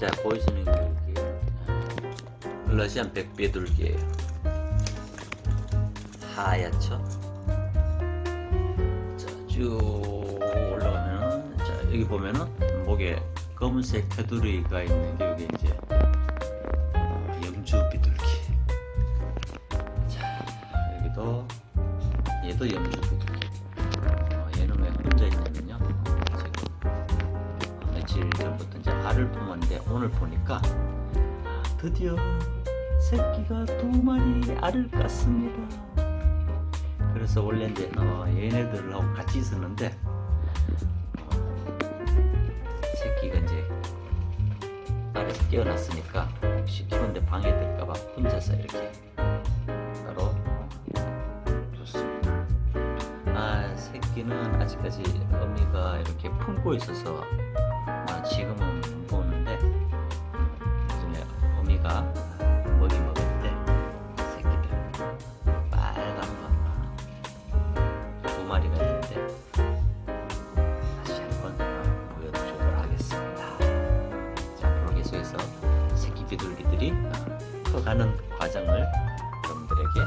자 보이시는 게 이게 어, 러시안 백비둘기예요. 하얗죠? 자쭉 올라가면은 자 여기 보면은 목에 검은색 테두리가 있는 게 여기 이제 어, 영주 비둘기. 자 여기도 얘도 영주 비둘기. 전부터 이제 알을 품었는데 오늘 보니까 드디어 새끼가 두 마리 알을 깠습니다. 그래서 원래 이제 어, 얘네들하고 같이 있었는데 어, 새끼가 이제 알에서 깨어났으니까 혹시 키우는데 방해될까봐 혼자서 이렇게 따로 줬습니다. 아 새끼는 아직까지 어미가 이렇게 품고 있어서 아, 지금은 못 보는데 나중에 어미가 먹이 먹을 때 새끼들 빨간 거두 마리가 있는데 다시 한번 어, 보여주도록 하겠습니다. 자, 앞으로 계속해서 새끼 비둘기들이 어, 커가는 과정을 여러분들에게